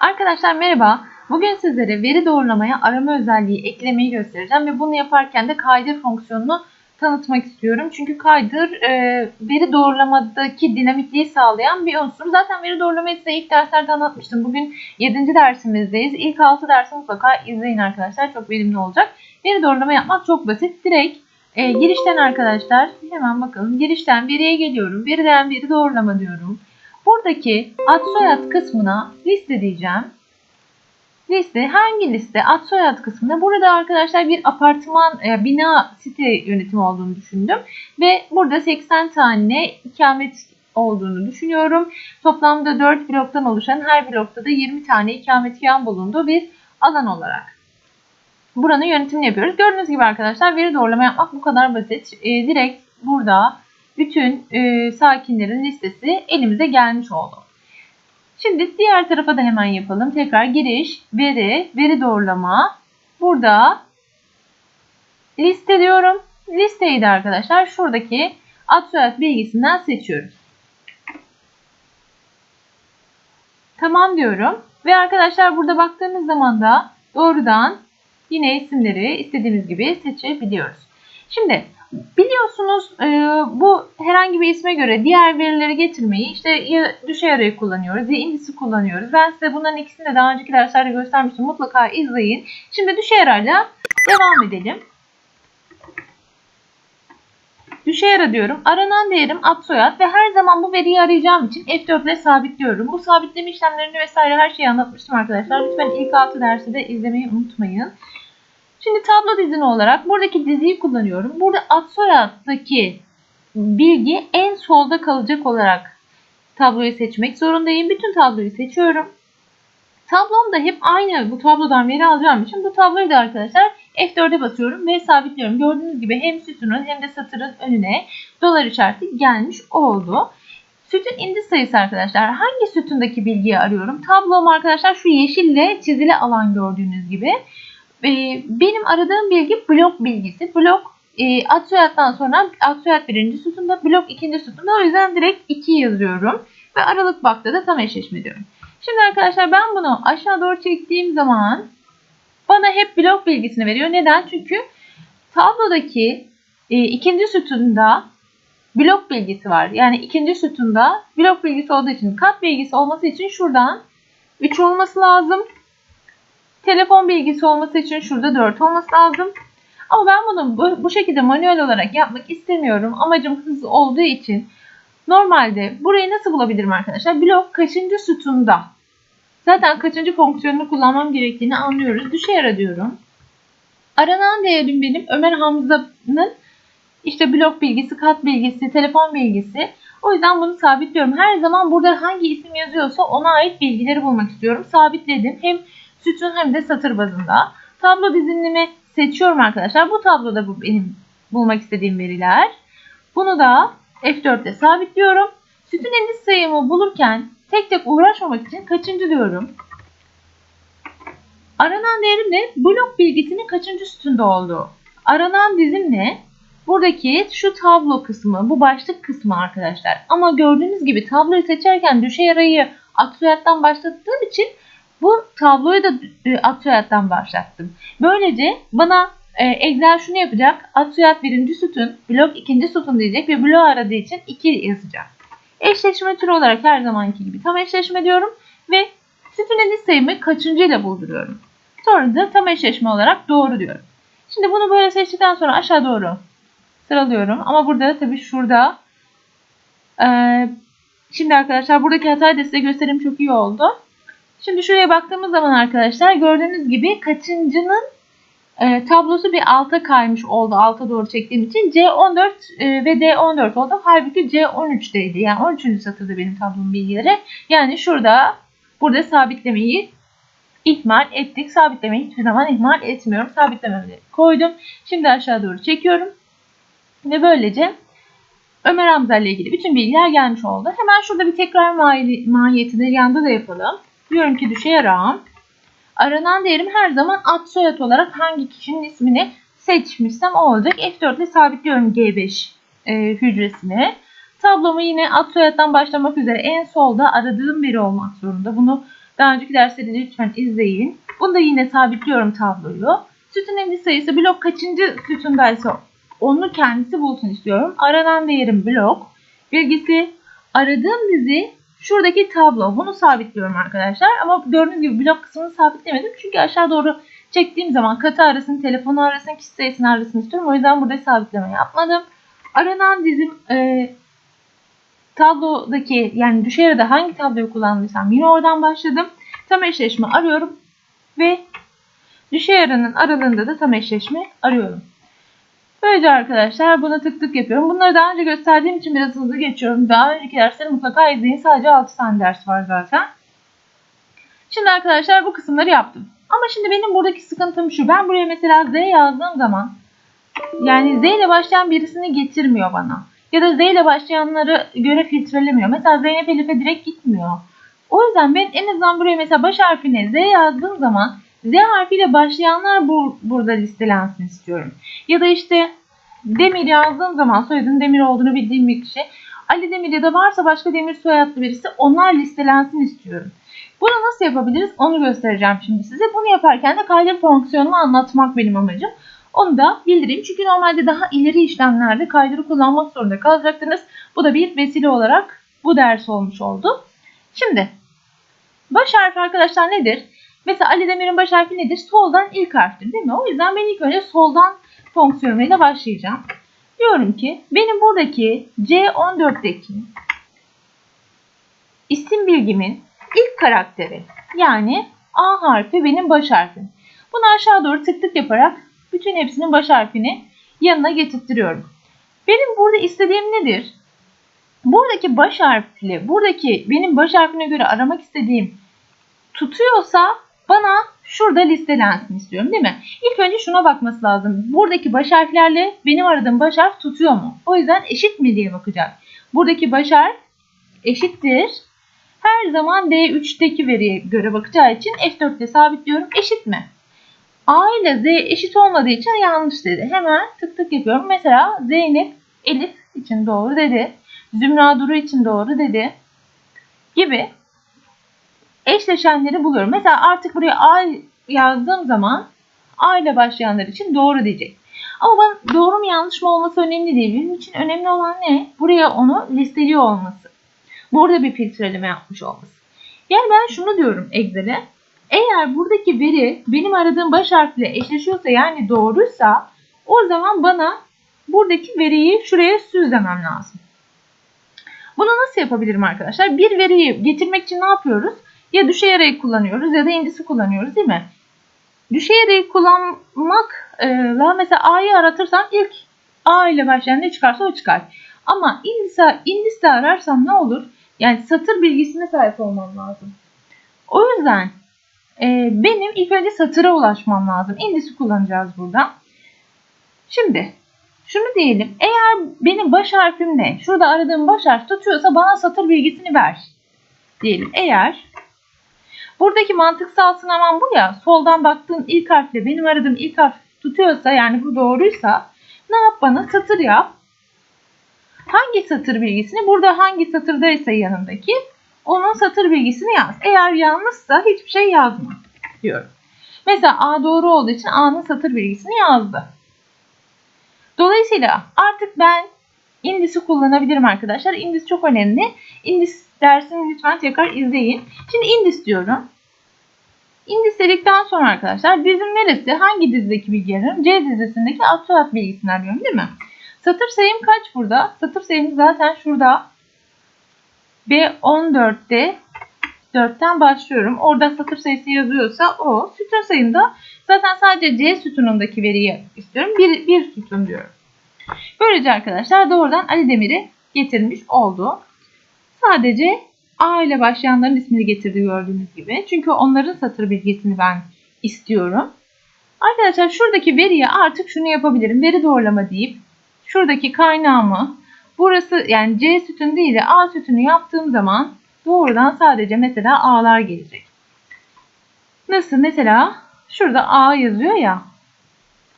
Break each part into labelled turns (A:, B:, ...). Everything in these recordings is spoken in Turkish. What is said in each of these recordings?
A: Arkadaşlar merhaba. Bugün sizlere veri doğrulamaya arama özelliği eklemeyi göstereceğim ve bunu yaparken de kaydır fonksiyonunu tanıtmak istiyorum. Çünkü kaydır e, veri doğrulamadaki dinamikliği sağlayan bir unsur. Zaten veri doğrulamayı size ilk derslerde anlatmıştım. Bugün 7. dersimizdeyiz. İlk 6 dersi mutlaka izleyin arkadaşlar. Çok verimli olacak. Veri doğrulama yapmak çok basit. Direkt e, girişten arkadaşlar hemen bakalım. Girişten veriye geliyorum. Veriden veri doğrulama diyorum. Buradaki ad soyad kısmına liste diyeceğim. Liste hangi liste? Ad soyad kısmında. Burada arkadaşlar bir apartman, e, bina, site yönetimi olduğunu düşündüm. Ve burada 80 tane ikamet olduğunu düşünüyorum. Toplamda 4 bloktan oluşan her blokta da 20 tane ikametgahın bulunduğu bir alan olarak. Buranın yönetimini yapıyoruz. Gördüğünüz gibi arkadaşlar veri doğrulama yapmak bu kadar basit. E, direkt burada bütün e, sakinlerin listesi elimize gelmiş oldu. Şimdi diğer tarafa da hemen yapalım. Tekrar giriş, veri, veri doğrulama. Burada liste diyorum. Listeyi de arkadaşlar şuradaki ad soyad bilgisinden seçiyoruz. Tamam diyorum. Ve arkadaşlar burada baktığımız zaman da doğrudan yine isimleri istediğimiz gibi seçebiliyoruz. Şimdi Biliyorsunuz e, bu herhangi bir isme göre diğer verileri getirmeyi işte ya düşey arayı kullanıyoruz ya indisi kullanıyoruz. Ben size bunların ikisini de daha önceki derslerde göstermiştim. Mutlaka izleyin. Şimdi düşey arayla devam edelim. Düşey ara diyorum. Aranan değerim ad soyad ve her zaman bu veriyi arayacağım için F4 ile sabitliyorum. Bu sabitleme işlemlerini vesaire her şeyi anlatmıştım arkadaşlar. Lütfen ilk 6 dersi de izlemeyi unutmayın. Şimdi tablo dizini olarak buradaki diziyi kullanıyorum. Burada ad soyaddaki bilgi en solda kalacak olarak tabloyu seçmek zorundayım. Bütün tabloyu seçiyorum. Tablom da hep aynı bu tablodan veri alacağım için bu tabloyu da arkadaşlar F4'e basıyorum ve sabitliyorum. Gördüğünüz gibi hem sütunun hem de satırın önüne dolar işareti gelmiş oldu. Sütun indiz sayısı arkadaşlar. Hangi sütundaki bilgiyi arıyorum? Tablom arkadaşlar şu yeşille çizili alan gördüğünüz gibi. Ee, benim aradığım bilgi blok bilgisi. Blok e, ad soyaddan sonra ad soyad birinci sütunda, blok ikinci sütunda. O yüzden direkt 2 yazıyorum. Ve aralık bakta da tam eşleşme diyorum. Şimdi arkadaşlar ben bunu aşağı doğru çektiğim zaman bana hep blok bilgisini veriyor. Neden? Çünkü tablodaki e, ikinci sütunda blok bilgisi var. Yani ikinci sütunda blok bilgisi olduğu için kat bilgisi olması için şuradan 3 olması lazım. Telefon bilgisi olması için şurada 4 olması lazım. Ama ben bunu bu, bu şekilde manuel olarak yapmak istemiyorum. Amacım hız olduğu için normalde burayı nasıl bulabilirim arkadaşlar? Blok kaçıncı sütunda? Zaten kaçıncı fonksiyonunu kullanmam gerektiğini anlıyoruz. Düşey ara diyorum. Aranan değerim benim Ömer Hamza'nın işte blok bilgisi, kat bilgisi, telefon bilgisi. O yüzden bunu sabitliyorum. Her zaman burada hangi isim yazıyorsa ona ait bilgileri bulmak istiyorum. Sabitledim. Hem sütun hem de satır bazında. Tablo dizinimi seçiyorum arkadaşlar. Bu tabloda bu benim bulmak istediğim veriler. Bunu da F4'te sabitliyorum. Sütun endiz sayımı bulurken tek tek uğraşmamak için kaçıncı diyorum. Aranan değerim ne? Blok bilgisinin kaçıncı sütunda olduğu. Aranan dizim ne? Buradaki şu tablo kısmı, bu başlık kısmı arkadaşlar. Ama gördüğünüz gibi tabloyu seçerken düşey arayı aksiyattan başlattığım için bu tabloyu da e, başlattım. Böylece bana e, Excel şunu yapacak. Aksuyat birinci sütun, blok ikinci sütun diyecek ve blok aradığı için 2 yazacak. Eşleşme türü olarak her zamanki gibi tam eşleşme diyorum ve sütun ediş sayımı kaçıncıyla bulduruyorum. Sonra da tam eşleşme olarak doğru diyorum. Şimdi bunu böyle seçtikten sonra aşağı doğru sıralıyorum. Ama burada tabii şurada e, şimdi arkadaşlar buradaki hatayı da size göstereyim çok iyi oldu. Şimdi şuraya baktığımız zaman arkadaşlar gördüğünüz gibi kaçıncının e, tablosu bir alta kaymış oldu. Alta doğru çektiğim için C14 e, ve D14 oldu. Halbuki C13'teydi. Yani 13. satırda benim tablom bilgileri. Yani şurada burada sabitlemeyi ihmal ettik. Sabitlemeyi hiçbir zaman ihmal etmiyorum. Sabitlemeleri koydum. Şimdi aşağı doğru çekiyorum. Ve böylece Ömer Hamza ile ilgili bütün bilgiler gelmiş oldu. Hemen şurada bir tekrar mahiyetini yanda da yapalım. Diyorum ki düşey arağım. Aranan değerim her zaman ad soyad olarak hangi kişinin ismini seçmişsem o olacak. F4 ile sabitliyorum G5 e, hücresini. Tablomu yine ad soyaddan başlamak üzere en solda aradığım veri olmak zorunda. Bunu Daha önceki dersleri de lütfen izleyin. Bunu da yine sabitliyorum tabloyu. Sütun indi sayısı blok kaçıncı sütundaysa onu kendisi bulsun istiyorum. Aranan değerim blok. Bilgisi aradığım dizi şuradaki tablo. Bunu sabitliyorum arkadaşlar. Ama gördüğünüz gibi blok kısmını sabitlemedim. Çünkü aşağı doğru çektiğim zaman katı arasını, telefonu arasını, kişi sayısını arasını istiyorum. O yüzden burada sabitleme yapmadım. Aranan dizim e, tablodaki yani düşey hangi tabloyu kullandıysam yine oradan başladım. Tam eşleşme arıyorum ve düşey aranın aralığında da tam eşleşme arıyorum. Böylece arkadaşlar buna tık tık yapıyorum. Bunları daha önce gösterdiğim için biraz hızlı geçiyorum. Daha önceki dersleri mutlaka izleyin. Sadece 6 tane ders var zaten. Şimdi arkadaşlar bu kısımları yaptım. Ama şimdi benim buradaki sıkıntım şu. Ben buraya mesela Z yazdığım zaman yani Z ile başlayan birisini getirmiyor bana. Ya da Z ile başlayanları göre filtrelemiyor. Mesela Zeynep Elif'e direkt gitmiyor. O yüzden ben en azından buraya mesela baş harfine Z yazdığım zaman Z harfiyle başlayanlar bu, burada listelensin istiyorum. Ya da işte Demir yazdığım zaman soyadının Demir olduğunu bildiğim bir kişi. Ali Demir ya da varsa başka Demir soyadlı birisi onlar listelensin istiyorum. Bunu nasıl yapabiliriz onu göstereceğim şimdi size. Bunu yaparken de kaydır fonksiyonunu anlatmak benim amacım. Onu da bildireyim. Çünkü normalde daha ileri işlemlerde kaydırı kullanmak zorunda kalacaktınız. Bu da bir vesile olarak bu ders olmuş oldu. Şimdi baş harfi arkadaşlar nedir? Mesela Ali Demir'in baş harfi nedir? Soldan ilk harftir değil mi? O yüzden ben ilk önce soldan fonksiyonuyla başlayacağım. Diyorum ki benim buradaki C14'teki isim bilgimin ilk karakteri yani A harfi benim baş harfim. Bunu aşağı doğru tık tık yaparak bütün hepsinin baş harfini yanına getirtiyorum. Benim burada istediğim nedir? Buradaki baş harfli, buradaki benim baş harfine göre aramak istediğim tutuyorsa bana şurada listelensin istiyorum değil mi? İlk önce şuna bakması lazım. Buradaki baş harflerle benim aradığım baş harf tutuyor mu? O yüzden eşit mi diye bakacak. Buradaki baş harf eşittir. Her zaman D3'teki veriye göre bakacağı için F4'te sabitliyorum. Eşit mi? A ile Z eşit olmadığı için yanlış dedi. Hemen tık tık yapıyorum. Mesela Zeynep Elif için doğru dedi. Zümra Duru için doğru dedi. Gibi eşleşenleri buluyorum. Mesela artık buraya A yazdığım zaman A ile başlayanlar için doğru diyecek. Ama ben doğru mu yanlış mı olması önemli değil. Benim için önemli olan ne? Buraya onu listeliyor olması. Burada bir filtreleme yapmış olması. Yani ben şunu diyorum Excel'e. Eğer buradaki veri benim aradığım baş harfle eşleşiyorsa yani doğruysa o zaman bana buradaki veriyi şuraya süzlemem lazım. Bunu nasıl yapabilirim arkadaşlar? Bir veriyi getirmek için ne yapıyoruz? Ya düşey arayı kullanıyoruz ya da indisi kullanıyoruz değil mi? Düşey arayı kullanmakla mesela A'yı aratırsam ilk A ile başlayan ne çıkarsa o çıkar. Ama indise, indiste ararsam ne olur? Yani satır bilgisine sahip olmam lazım. O yüzden e, benim ilk önce satıra ulaşmam lazım. İndisi kullanacağız burada. Şimdi şunu diyelim. Eğer benim baş harfim ne? Şurada aradığım baş harf tutuyorsa bana satır bilgisini ver. Diyelim. Eğer buradaki mantıksal sınamam bu ya. Soldan baktığın ilk harfle benim aradığım ilk harf tutuyorsa yani bu doğruysa ne yap bana? Satır yap. Hangi satır bilgisini? Burada hangi satırdaysa yanındaki onun satır bilgisini yaz. Eğer yanlışsa hiçbir şey yazma diyorum. Mesela A doğru olduğu için A'nın satır bilgisini yazdı. Dolayısıyla artık ben indisi kullanabilirim arkadaşlar. Indis çok önemli. Indis dersini lütfen tekrar izleyin. Şimdi indis diyorum. Dedikten sonra arkadaşlar dizim neresi? Hangi dizideki bilgi arıyorum? C dizisindeki ad soyad bilgisini arıyorum değil mi? Satır sayım kaç burada? Satır sayım zaten şurada. B14'te 4'ten başlıyorum. Orada satır sayısı yazıyorsa o. Sütun sayımda zaten sadece C sütunundaki veriyi istiyorum. Bir, bir sütun diyorum. Böylece arkadaşlar doğrudan Ali Demir'i getirmiş oldu. Sadece A ile başlayanların ismini getirdi gördüğünüz gibi. Çünkü onların satır bilgisini ben istiyorum. Arkadaşlar şuradaki veriye artık şunu yapabilirim. Veri doğrulama deyip şuradaki kaynağımı burası yani C sütunu değil de A sütunu yaptığım zaman doğrudan sadece mesela A'lar gelecek. Nasıl? Mesela şurada A yazıyor ya.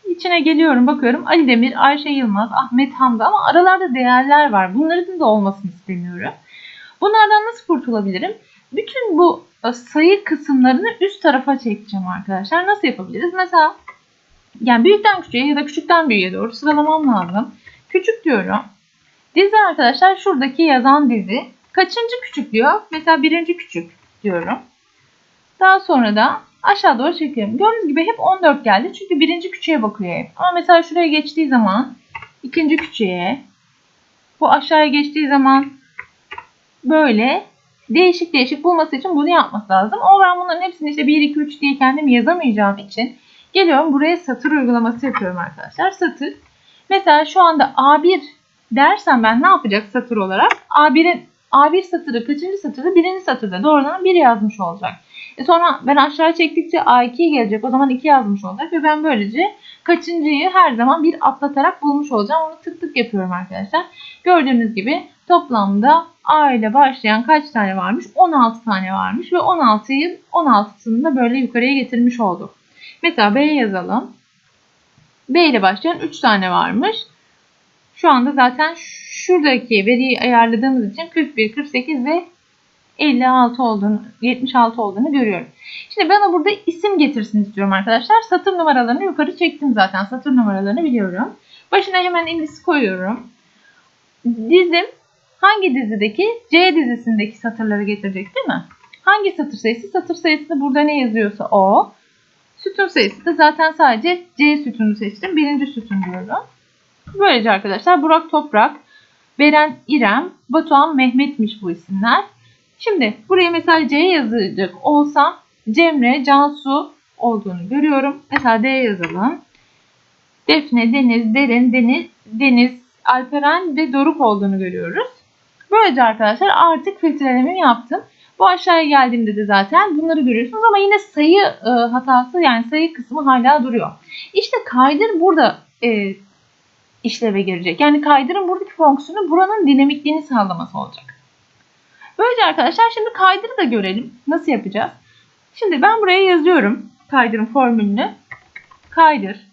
A: İçine geliyorum bakıyorum Ali Demir, Ayşe Yılmaz, Ahmet Hamza ama aralarda değerler var. Bunların da olmasını istemiyorum. Bunlardan nasıl kurtulabilirim? Bütün bu e, sayı kısımlarını üst tarafa çekeceğim arkadaşlar. Nasıl yapabiliriz? Mesela yani büyükten küçüğe ya da küçükten büyüğe doğru sıralamam lazım. Küçük diyorum. Dizi arkadaşlar şuradaki yazan dizi. Kaçıncı küçük diyor? Mesela birinci küçük diyorum. Daha sonra da aşağı doğru çekiyorum. Gördüğünüz gibi hep 14 geldi. Çünkü birinci küçüğe bakıyor hep. Ama mesela şuraya geçtiği zaman ikinci küçüğe bu aşağıya geçtiği zaman böyle değişik değişik bulması için bunu yapması lazım. Ama ben bunların hepsini işte 1, 2, 3 diye kendim yazamayacağım için geliyorum buraya satır uygulaması yapıyorum arkadaşlar. Satır. Mesela şu anda A1 dersem ben ne yapacak satır olarak? A1'in A1 satırı kaçıncı satırda? Birinci satırda doğrudan 1 yazmış olacak. E sonra ben aşağı çektikçe A2 gelecek. O zaman 2 yazmış olacak ve ben böylece kaçıncıyı her zaman bir atlatarak bulmuş olacağım. Onu tık tık yapıyorum arkadaşlar. Gördüğünüz gibi toplamda A ile başlayan kaç tane varmış? 16 tane varmış ve 16'yı 16'sını da böyle yukarıya getirmiş olduk. Mesela B yazalım. B ile başlayan 3 tane varmış. Şu anda zaten şuradaki veriyi ayarladığımız için 41, 48 ve 56 olduğunu, 76 olduğunu görüyorum. Şimdi bana burada isim getirsin istiyorum arkadaşlar. Satır numaralarını yukarı çektim zaten. Satır numaralarını biliyorum. Başına hemen indisi koyuyorum. Dizim hangi dizideki? C dizisindeki satırları getirecek değil mi? Hangi satır sayısı? Satır sayısı burada ne yazıyorsa o. Sütun sayısı da zaten sadece C sütunu seçtim. Birinci sütun diyorum. Böylece arkadaşlar Burak Toprak, Beren İrem, Batuhan Mehmet'miş bu isimler. Şimdi buraya mesela C yazacak olsam Cemre, Cansu olduğunu görüyorum. Mesela D yazalım. Defne, Deniz, Derin, Deniz, Deniz, Alperen ve Doruk olduğunu görüyoruz. Böylece arkadaşlar artık filtrelememi yaptım. Bu aşağıya geldiğimde de zaten bunları görüyorsunuz ama yine sayı e, hatası yani sayı kısmı hala duruyor. İşte kaydır burada e, işleve girecek. Yani kaydırın buradaki fonksiyonu buranın dinamikliğini sağlaması olacak. Böylece arkadaşlar şimdi kaydırı da görelim. Nasıl yapacağız? Şimdi ben buraya yazıyorum kaydırın formülünü. Kaydır.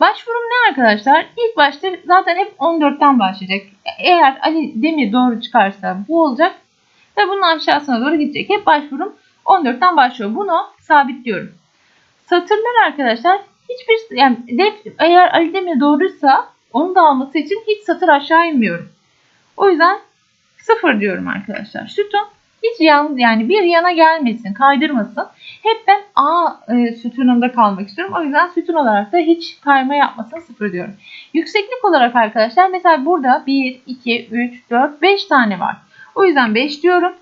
A: Başvurum ne arkadaşlar? İlk başta zaten hep 14'ten başlayacak. Eğer Ali Demir doğru çıkarsa bu olacak. Ve bunun aşağısına doğru gidecek. Hep başvurum 14'ten başlıyor. Bunu sabitliyorum. Satırlar arkadaşlar hiçbir yani def, eğer Ali Demir doğruysa onu da alması için hiç satır aşağı inmiyorum. O yüzden sıfır diyorum arkadaşlar. Sütun hiç yan yani bir yana gelmesin, kaydırmasın. Hep ben A e, sütununda kalmak istiyorum. O yüzden sütun olarak da hiç kayma yapmasın sıfır diyorum. Yükseklik olarak arkadaşlar mesela burada 1, 2, 3, 4, 5 tane var. O yüzden 5 diyorum.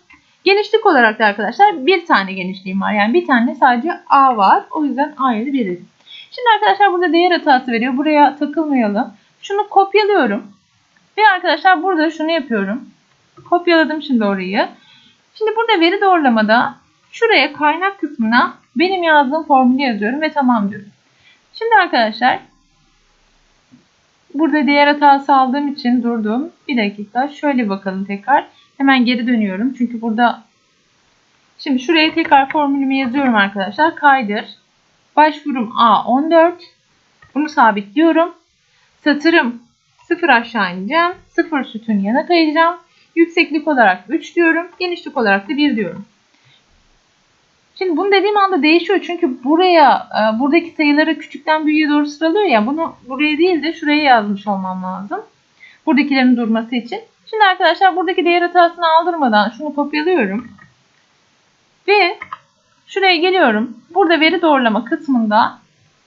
A: Genişlik olarak da arkadaşlar bir tane genişliğim var. Yani bir tane sadece A var. O yüzden A'ya da 1 dedim. Şimdi arkadaşlar burada değer hatası veriyor. Buraya takılmayalım. Şunu kopyalıyorum. Ve arkadaşlar burada şunu yapıyorum. Kopyaladım şimdi orayı. Şimdi burada veri doğrulamada şuraya kaynak kısmına benim yazdığım formülü yazıyorum ve tamam diyorum. Şimdi arkadaşlar burada değer hatası aldığım için durdum. Bir dakika şöyle bakalım tekrar. Hemen geri dönüyorum. Çünkü burada şimdi şuraya tekrar formülümü yazıyorum arkadaşlar. Kaydır. Başvurum A14. Bunu sabitliyorum. Satırım 0 aşağı ineceğim. 0 sütun yana kayacağım. Yükseklik olarak 3 diyorum. Genişlik olarak da 1 diyorum. Şimdi bunu dediğim anda değişiyor. Çünkü buraya e, buradaki sayıları küçükten büyüğe doğru sıralıyor ya. Bunu buraya değil de şuraya yazmış olmam lazım. Buradakilerin durması için. Şimdi arkadaşlar buradaki değer hatasını aldırmadan şunu kopyalıyorum. Ve şuraya geliyorum. Burada veri doğrulama kısmında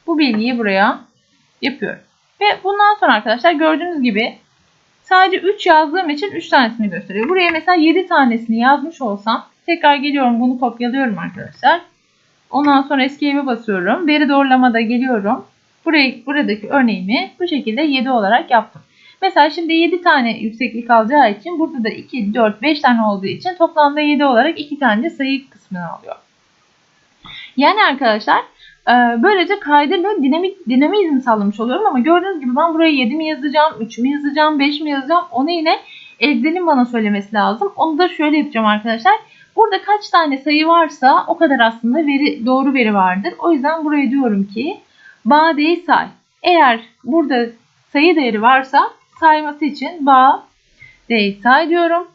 A: bu bilgiyi buraya yapıyorum. Ve bundan sonra arkadaşlar gördüğünüz gibi sadece 3 yazdığım için 3 tanesini gösteriyor. Buraya mesela 7 tanesini yazmış olsam tekrar geliyorum bunu kopyalıyorum arkadaşlar. Ondan sonra escape'e basıyorum. Veri doğrulamada geliyorum. Burayı, buradaki örneğimi bu şekilde 7 olarak yaptım. Mesela şimdi 7 tane yükseklik alacağı için burada da 2, 4, 5 tane olduğu için toplamda 7 olarak 2 tane de sayı kısmını alıyor. Yani arkadaşlar böylece kaydırla dinamik dinamizm sağlamış oluyorum ama gördüğünüz gibi ben buraya 7 mi yazacağım, 3 mü yazacağım, 5 mi yazacağım onu yine Excel'in bana söylemesi lazım. Onu da şöyle yapacağım arkadaşlar. Burada kaç tane sayı varsa o kadar aslında veri doğru veri vardır. O yüzden buraya diyorum ki badeyi say. Eğer burada sayı değeri varsa sayması için ba D'yi say diyorum.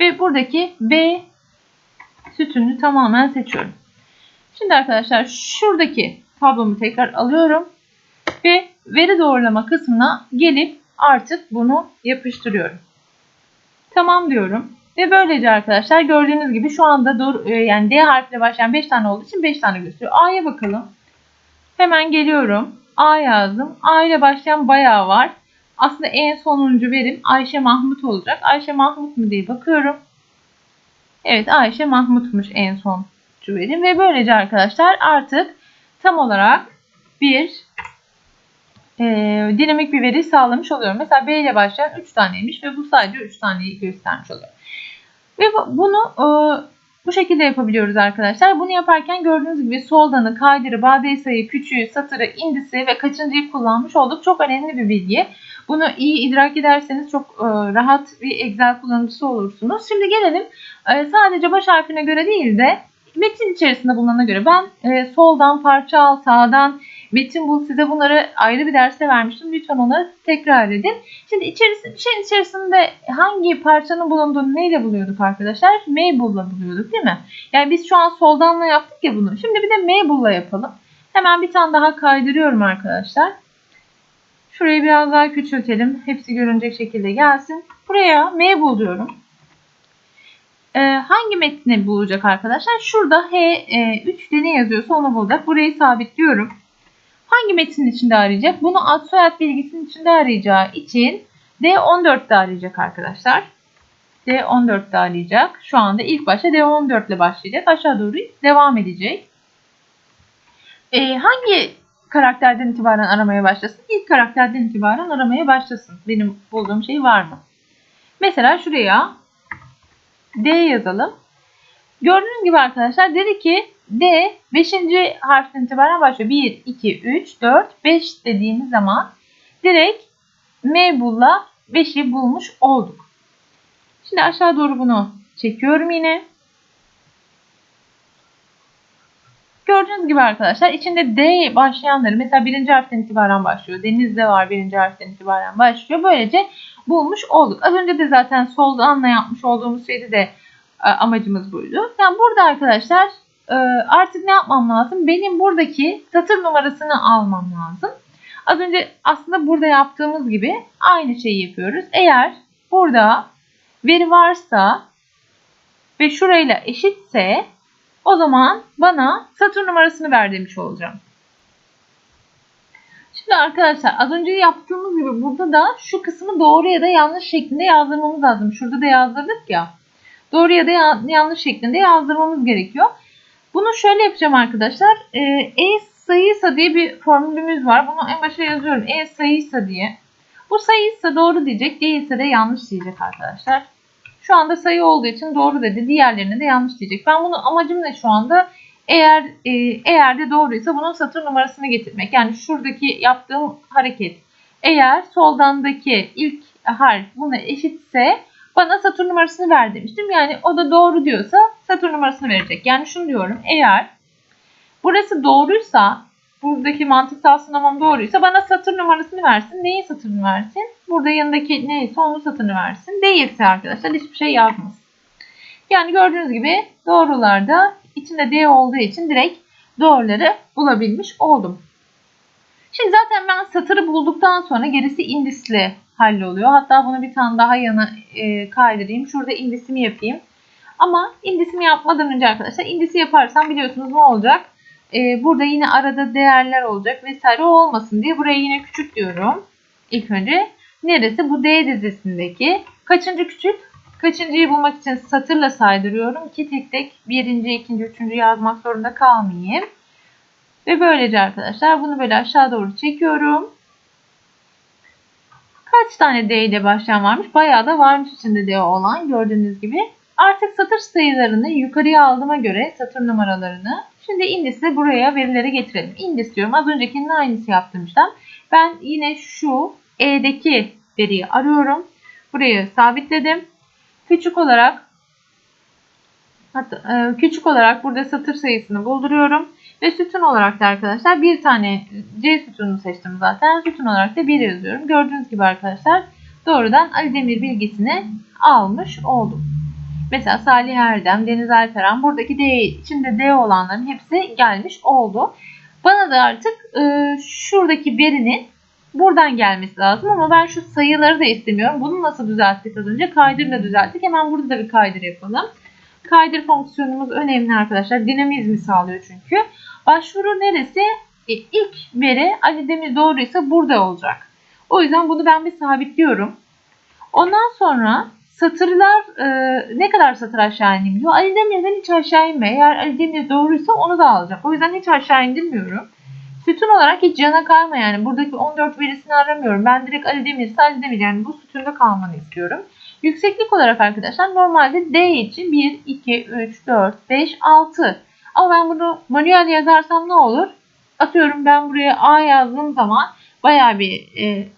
A: Ve buradaki B sütununu tamamen seçiyorum. Şimdi arkadaşlar şuradaki tablomu tekrar alıyorum ve veri doğrulama kısmına gelip artık bunu yapıştırıyorum. Tamam diyorum. Ve böylece arkadaşlar gördüğünüz gibi şu anda dur, e, yani D harfiyle başlayan 5 tane olduğu için 5 tane gösteriyor. A'ya bakalım. Hemen geliyorum. A yazdım. A ile başlayan bayağı var. Aslında en sonuncu verim Ayşe Mahmut olacak. Ayşe Mahmut mu diye bakıyorum. Evet Ayşe Mahmut'muş en verim. Ve böylece arkadaşlar artık tam olarak bir e, dinamik bir veri sağlamış oluyorum. Mesela B ile başlayan 3 taneymiş ve bu sadece 3 taneyi göstermiş oluyor. Ve bunu e, bu şekilde yapabiliyoruz arkadaşlar. Bunu yaparken gördüğünüz gibi soldanı, kaydırı, bade sayı, küçüğü, satırı, indisi ve kaçıncıyı kullanmış olduk. Çok önemli bir bilgi. Bunu iyi idrak ederseniz çok e, rahat bir Excel kullanıcısı olursunuz. Şimdi gelelim e, sadece baş harfine göre değil de metin içerisinde bulunana göre. Ben e, soldan parça al, sağdan metin bul. Size bunları ayrı bir derste vermiştim. Lütfen onları tekrar edin. Şimdi içerisinde, şeyin içerisinde hangi parçanın bulunduğunu neyle buluyorduk arkadaşlar? Mabel'la buluyorduk değil mi? Yani biz şu an soldanla yaptık ya bunu. Şimdi bir de Mabel'la yapalım. Hemen bir tane daha kaydırıyorum arkadaşlar. Şurayı biraz daha küçültelim. Hepsi görünecek şekilde gelsin. Buraya Mabel diyorum. Ee, hangi metni bulacak arkadaşlar? Şurada H3'te e, ne yazıyorsa onu bulacak. Burayı sabitliyorum. Hangi metnin içinde arayacak? Bunu ad soyad bilgisinin içinde arayacağı için D14'te arayacak arkadaşlar. D14'te arayacak. Şu anda ilk başta D14 ile başlayacak. Aşağı doğru devam edecek. Ee, hangi karakterden itibaren aramaya başlasın? İlk karakterden itibaren aramaya başlasın. Benim bulduğum şey var mı? Mesela şuraya D yazalım. Gördüğünüz gibi arkadaşlar dedi ki D 5. harften itibaren başlıyor. 1, 2, 3, 4, 5 dediğimiz zaman direkt Mabel'la 5'i bulmuş olduk. Şimdi aşağı doğru bunu çekiyorum yine. Gördüğünüz gibi arkadaşlar içinde D başlayanları mesela birinci harften itibaren başlıyor. Denizde var birinci harften itibaren başlıyor. Böylece bulmuş olduk. Az önce de zaten soldanla yapmış olduğumuz şeyde de e, amacımız buydu. Yani burada arkadaşlar e, artık ne yapmam lazım? Benim buradaki satır numarasını almam lazım. Az önce aslında burada yaptığımız gibi aynı şeyi yapıyoruz. Eğer burada veri varsa ve şurayla eşitse o zaman bana satır numarasını ver demiş olacağım. Şimdi arkadaşlar az önce yaptığımız gibi burada da şu kısmı doğru ya da yanlış şeklinde yazdırmamız lazım. Şurada da yazdırdık ya. Doğru ya da yanlış şeklinde yazdırmamız gerekiyor. Bunu şöyle yapacağım arkadaşlar. Ee, e sayıysa diye bir formülümüz var. Bunu en başa yazıyorum. E sayıysa diye. Bu sayıysa doğru diyecek. Değilse de yanlış diyecek arkadaşlar. Şu anda sayı olduğu için doğru dedi. Diğerlerine de yanlış diyecek. Ben bunu amacım ne şu anda? Eğer e, eğer de doğruysa bunun satır numarasını getirmek. Yani şuradaki yaptığım hareket. Eğer soldandaki ilk harf buna eşitse bana satır numarasını ver demiştim. Yani o da doğru diyorsa satır numarasını verecek. Yani şunu diyorum. Eğer burası doğruysa buradaki mantıksal sınavım doğruysa bana satır numarasını versin. Neyi satırını versin? Burada yanındaki neyse onun satırını versin. Değilse arkadaşlar hiçbir şey yazmasın. Yani gördüğünüz gibi doğrularda içinde D olduğu için direkt doğruları bulabilmiş oldum. Şimdi zaten ben satırı bulduktan sonra gerisi indisli halloluyor. Hatta bunu bir tane daha yana e, kaydırayım. Şurada indisimi yapayım. Ama indisimi yapmadan önce arkadaşlar indisi yaparsam biliyorsunuz ne olacak? Ee, burada yine arada değerler olacak vesaire olmasın diye buraya yine küçük diyorum. İlk önce neresi? Bu D dizisindeki kaçıncı küçük? Kaçıncıyı bulmak için satırla saydırıyorum ki tek tek birinci, ikinci, üçüncü yazmak zorunda kalmayayım. Ve böylece arkadaşlar bunu böyle aşağı doğru çekiyorum. Kaç tane D ile başlayan varmış? Bayağı da varmış içinde D olan gördüğünüz gibi. Artık satır sayılarını yukarıya aldığıma göre satır numaralarını şimdi indisle buraya verileri getirelim. İndis diyorum. Az öncekinin aynısı yaptığım işlem. Ben yine şu E'deki veriyi arıyorum. Burayı sabitledim. Küçük olarak e, küçük olarak burada satır sayısını bulduruyorum. Ve sütun olarak da arkadaşlar bir tane C sütununu seçtim zaten. Sütun olarak da 1 yazıyorum. Gördüğünüz gibi arkadaşlar doğrudan Ali Demir bilgisini almış oldum. Mesela Salih Erdem, Deniz Alperen buradaki D içinde D olanların hepsi gelmiş oldu. Bana da artık e, şuradaki verinin buradan gelmesi lazım ama ben şu sayıları da istemiyorum. Bunu nasıl düzelttik az önce? Kaydırla düzelttik. Hemen burada da bir kaydır yapalım. Kaydır fonksiyonumuz önemli arkadaşlar. Dinamizmi sağlıyor çünkü. Başvuru neresi? E, ilk veri Ali doğruysa burada olacak. O yüzden bunu ben bir sabitliyorum. Ondan sonra satırlar e, ne kadar satır aşağı ineyim diyor. Ali hiç aşağı inme. Eğer Ali doğruysa onu da alacak. O yüzden hiç aşağı indirmiyorum. Sütun olarak hiç cana kalma yani. Buradaki 14 verisini aramıyorum. Ben direkt Ali Demir'se Ali Demir yani bu sütunda kalmanı istiyorum. Yükseklik olarak arkadaşlar normalde D için 1, 2, 3, 4, 5, 6. Ama ben bunu manuel yazarsam ne olur? Atıyorum ben buraya A yazdığım zaman baya bir e,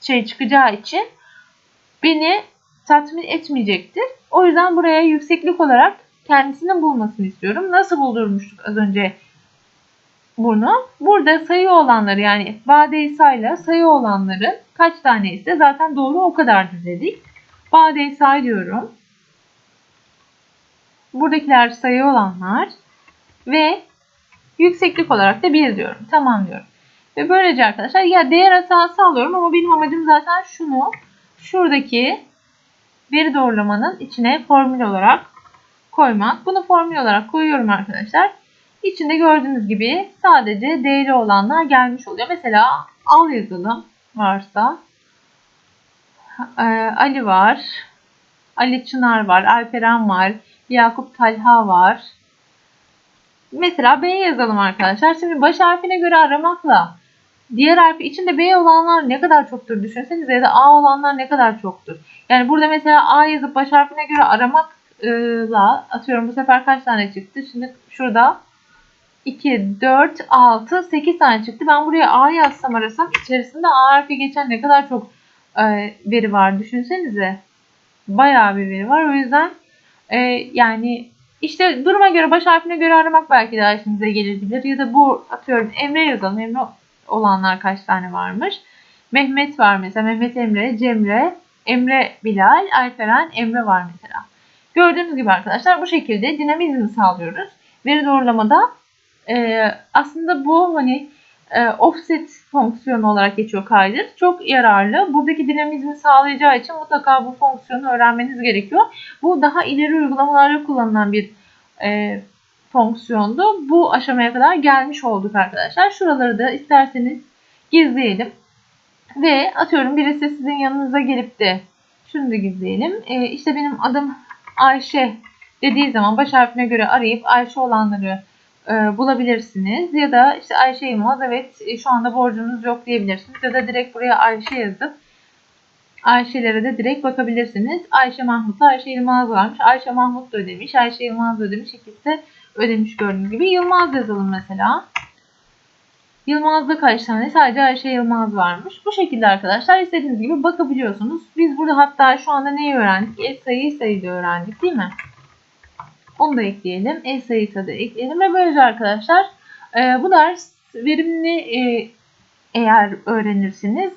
A: şey çıkacağı için beni tatmin etmeyecektir. O yüzden buraya yükseklik olarak kendisinin bulmasını istiyorum. Nasıl buldurmuştuk az önce bunu? Burada sayı olanları yani Bade sayıyla sayı olanların kaç tane ise zaten doğru o kadardır dedik. Bade say diyorum. Buradakiler sayı olanlar ve yükseklik olarak da 1 diyorum. Tamam diyorum. Ve böylece arkadaşlar ya değer hatası alıyorum ama benim amacım zaten şunu şuradaki veri doğrulamanın içine formül olarak koymak. Bunu formül olarak koyuyorum arkadaşlar. İçinde gördüğünüz gibi sadece değeri olanlar gelmiş oluyor. Mesela al yazalım varsa. Ee, Ali var. Ali Çınar var. Alperen var. Yakup Talha var. Mesela B yazalım arkadaşlar. Şimdi baş harfine göre aramakla diğer harfi içinde B olanlar ne kadar çoktur düşünsenize ya da A olanlar ne kadar çoktur. Yani burada mesela A yazıp baş harfine göre aramakla atıyorum bu sefer kaç tane çıktı? Şimdi şurada 2, 4, 6, 8 tane çıktı. Ben buraya A yazsam arasam içerisinde A harfi geçen ne kadar çok e, veri var düşünsenize. Bayağı bir veri var. O yüzden e, yani işte duruma göre baş harfine göre aramak belki de işinize gelebilir. Ya da bu atıyorum Emre yazalım. Emre olanlar kaç tane varmış. Mehmet var mesela. Mehmet Emre, Cemre, Emre Bilal, Alperen, Emre var mesela. Gördüğünüz gibi arkadaşlar bu şekilde dinamizmi sağlıyoruz. Veri doğrulamada e, aslında bu hani e, offset fonksiyonu olarak geçiyor kaydır. Çok yararlı. Buradaki dinamizmi sağlayacağı için mutlaka bu fonksiyonu öğrenmeniz gerekiyor. Bu daha ileri uygulamalarda kullanılan bir e, fonksiyondu. Bu aşamaya kadar gelmiş olduk arkadaşlar. Şuraları da isterseniz gizleyelim. Ve atıyorum birisi sizin yanınıza gelip de şunu da gizleyelim. E, işte benim adım Ayşe dediği zaman baş harfine göre arayıp Ayşe olanları bulabilirsiniz. Ya da işte Ayşe Yılmaz evet e, şu anda borcunuz yok diyebilirsiniz. Ya da direkt buraya Ayşe yazıp Ayşe'lere de direkt bakabilirsiniz. Ayşe Mahmut, Ayşe Yılmaz varmış. Ayşe Mahmut da ödemiş. Ayşe Yılmaz da ödemiş. İkisi de ödemiş gördüğünüz gibi. Yılmaz yazalım mesela. Yılmaz'da kaç tane? Sadece Ayşe Yılmaz varmış. Bu şekilde arkadaşlar istediğiniz gibi bakabiliyorsunuz. Biz burada hatta şu anda neyi öğrendik? Es sayıyı sayıyı öğrendik değil mi? Onu da ekleyelim. Es sayısı da ekleyelim ve böylece arkadaşlar e, bu ders verimli e, eğer öğrenirsiniz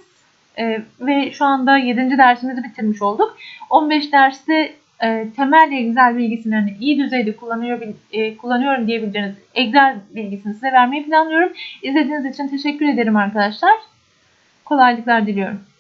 A: e, ve şu anda 7. dersimizi bitirmiş olduk. 15 derste e, temel Excel bilgisini iyi düzeyde kullanıyor, e, kullanıyorum diyebileceğiniz Excel bilgisini size vermeyi planlıyorum. İzlediğiniz için teşekkür ederim arkadaşlar. Kolaylıklar diliyorum.